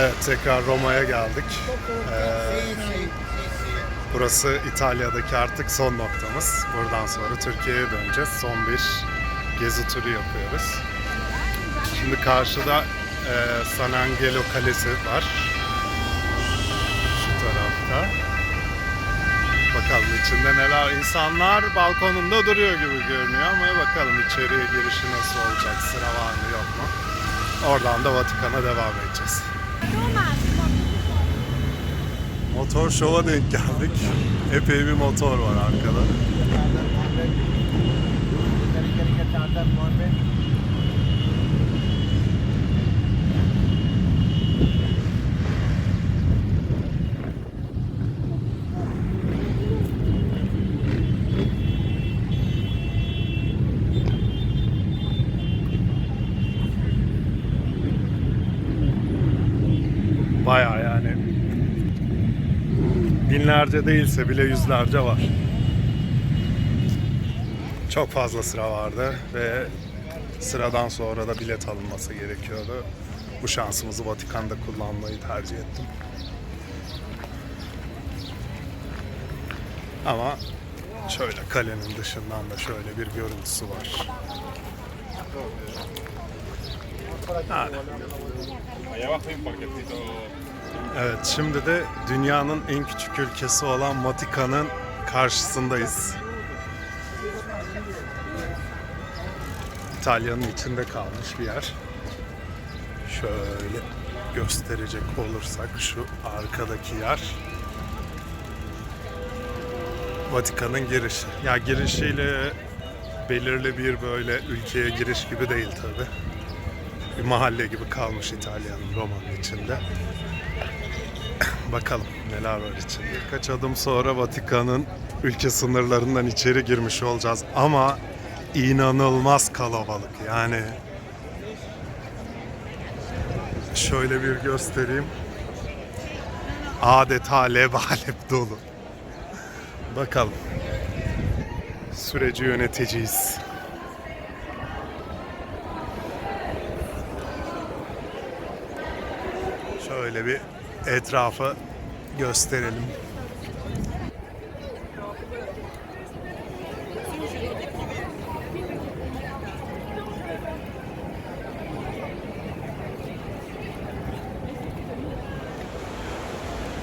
Evet tekrar Roma'ya geldik. Ee, burası İtalya'daki artık son noktamız. Buradan sonra Türkiye'ye döneceğiz. Son bir gezi turu yapıyoruz. Şimdi karşıda e, San Angelo Kalesi var. Şu tarafta. Bakalım içinde neler. İnsanlar balkonunda duruyor gibi görünüyor ama bakalım içeriye girişi nasıl olacak, sıra var mı yok mu? Oradan da Vatikan'a devam edeceğiz. Motor şova denk geldik. Epey bir motor var arkada. Bayağı yani binlerce değilse bile yüzlerce var. Çok fazla sıra vardı ve sıradan sonra da bilet alınması gerekiyordu. Bu şansımızı Vatikan'da kullanmayı tercih ettim. Ama şöyle kalenin dışından da şöyle bir görüntüsü var. Evet, şimdi de dünyanın en küçük ülkesi olan Vatikan'ın karşısındayız. İtalya'nın içinde kalmış bir yer. Şöyle gösterecek olursak şu arkadaki yer Vatikan'ın girişi. Ya girişiyle belirli bir böyle ülkeye giriş gibi değil tabi. Bir mahalle gibi kalmış İtalya'nın Roma'nın içinde. Bakalım neler var içinde. Kaç adım sonra Vatikan'ın ülke sınırlarından içeri girmiş olacağız. Ama inanılmaz kalabalık. Yani şöyle bir göstereyim. Adeta lebalep dolu. Bakalım. Süreci yöneteceğiz. Şöyle bir etrafı gösterelim.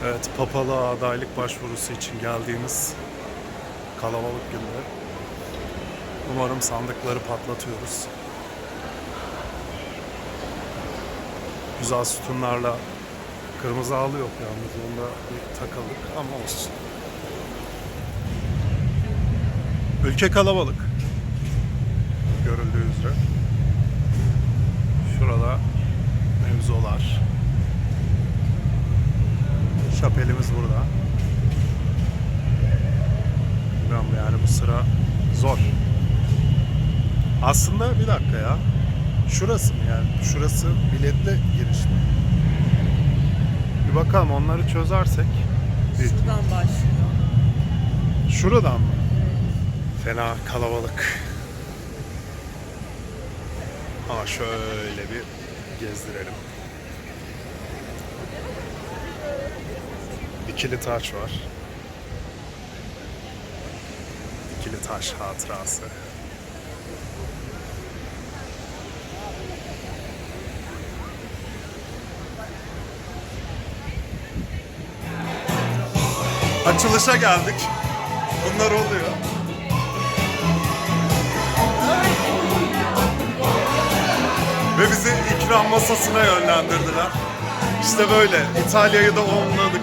Evet, papalığa adaylık başvurusu için geldiğimiz kalabalık günde. Umarım sandıkları patlatıyoruz. Güzel sütunlarla Kırmızı halı yok yalnız onda bir takıldık ama olsun. Ülke kalabalık. Görüldüğü üzere. Şurada mevzular. Şapelimiz burada. Bilmiyorum yani bu sıra zor. Aslında bir dakika ya. Şurası mı yani? Şurası biletli giriş mi? Bakalım onları çözersek. Şuradan başlıyor. Şuradan mı? Fena kalabalık. Ama şöyle bir gezdirelim. İkili taş var. İkili taş hatırası. Açılışa geldik. Bunlar oluyor. Ve bizi ikram masasına yönlendirdiler. İşte böyle İtalya'yı da onladık.